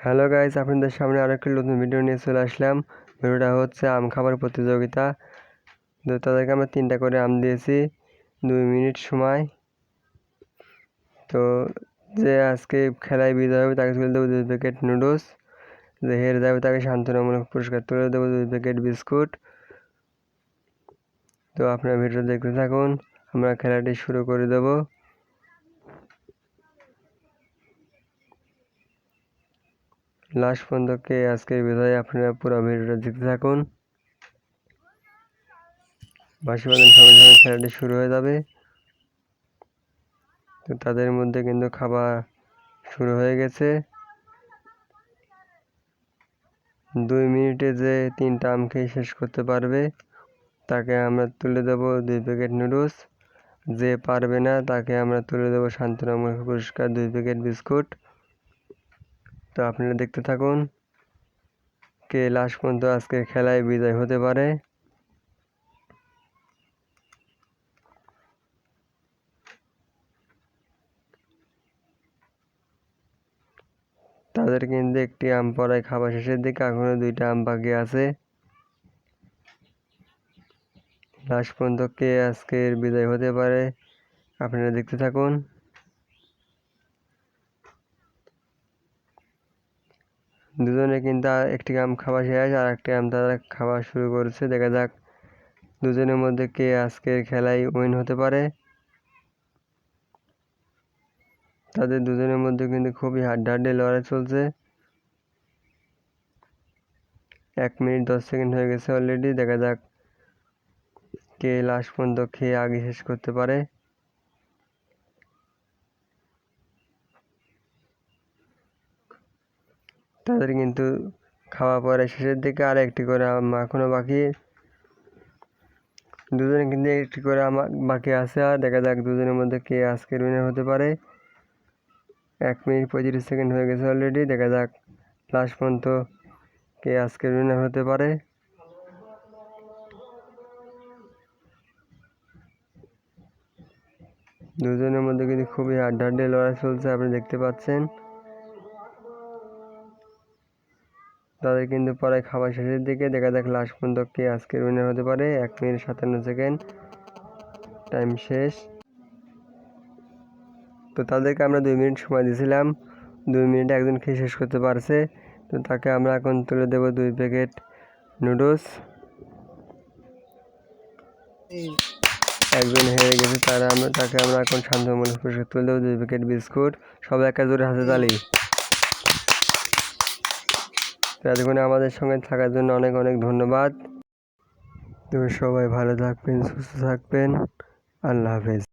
Hello guys, আপনাদের সামনে আরও একটি নতুন ভিডিও নিয়ে চলে আসলাম। ভিডিওটা হচ্ছে আম খাবার প্রতিযোগিতা। তো তাদেরকে আমরা তিনটা করে আম দিয়েছি। দুই মিনিট সময়। তো যে আজকে খেলায় বিজয় হবে, তাকে তুলে দেবো দুই প্যাকেট নুডলস যে হেরে যাবে, তাকে সান্ত্বনামূলক পুরস্কার তুলে দেবো দুই প্যাকেট বিস্কুট তো আপনারা ভিডিও দেখতে থাকুন। আমরা খেলাটি শুরু করে দেবো। লাস্ট পর্যন্ত কে আজকের বিজয় আপনারা পুরো ভিডিওটা দেখতে থাকুন। বাসি সঙ্গে সঙ্গে খেলাটি শুরু হয়ে যাবে। তো তাদের মধ্যে কিন্তু খাবার শুরু হয়ে গেছে। দুই মিনিটে যে তিনটা আম খেয়ে শেষ করতে পারবে, তাকে আমরা তুলে দেব দুই প্যাকেট নুডলস। যে পারবে না, তাকে আমরা তুলে দেবো শান্তনামূলক পুরস্কার, দুই প্যাকেট বিস্কুট। তো আপনারা দেখতে থাকুন কে লাস্ট পর্যন্ত আজকের খেলায় বিজয় হতে পারে। তাদের কিন্তু একটি আম পড়ায় খাবার শেষের দিকে এখনও দুইটা আম বাকি আছে। লাস্ট পর্যন্ত কে আজকের বিজয় হতে পারে, আপনারা দেখতে থাকুন। দুজনে কিন্তু একটি আম খাওয়া শেষ আর একটি আম তারা খাওয়া শুরু করেছে। দেখা যাক দুজনের মধ্যে কে আজকের খেলায় উইন হতে পারে। তাদের দুজনের মধ্যে কিন্তু খুবই হাড্ডাহাড্ডি লড়াই চলছে। এক মিনিট দশ সেকেন্ড হয়ে গেছে অলরেডি দেখা যাক কে লাস্ট পর্যন্ত খেয়ে আগে শেষ করতে পারে। তাদের কিন্তু খাওয়া পরে শেষের দিকে আর একটি করে এখনও বাকি। দুজনে কিন্তু একটি করে আমার বাকি আছে আর দেখা যাক দুজনের মধ্যে কে আজকের উইনার হতে পারে। এক মিনিট পঁয়ত্রিশ সেকেন্ড হয়ে গেছে অলরেডি দেখা যাক লাস্ট পর্যন্ত কে আজকের উইনার হতে পারে। দুজনের মধ্যে কিন্তু খুবই হাড্ডাহাড্ডি লড়াই চলছে, আপনি দেখতে পাচ্ছেন। তাদের কিন্তু পরে খাবার শেষের দিকে দেখা যাক লাস্ট পর্যন্ত কে আজকের উইনার হতে পারে। এক মিনিট সাতান্ন সেকেন্ড টাইম শেষ। তো তাদেরকে আমরা দুই মিনিট সময় দিয়েছিলাম। দুই মিনিটে একজন খেয়ে শেষ করতে পারছে। তো তাকে আমরা এখন তুলে দেব দুই প্যাকেট নুডলস একজন হেরে গেছে, তারা আমরা তাকে আমরা এখন শান্তমূলক পুরস্কার তুলে দেবো দুই প্যাকেট বিস্কুট। সবাই একা জোরে হাতে তালি। এতক্ষণে আমাদের সঙ্গে থাকার জন্য অনেক অনেক ধন্যবাদ। তো সবাই ভালো থাকবেন, সুস্থ থাকবেন। আল্লাহ হাফেজ।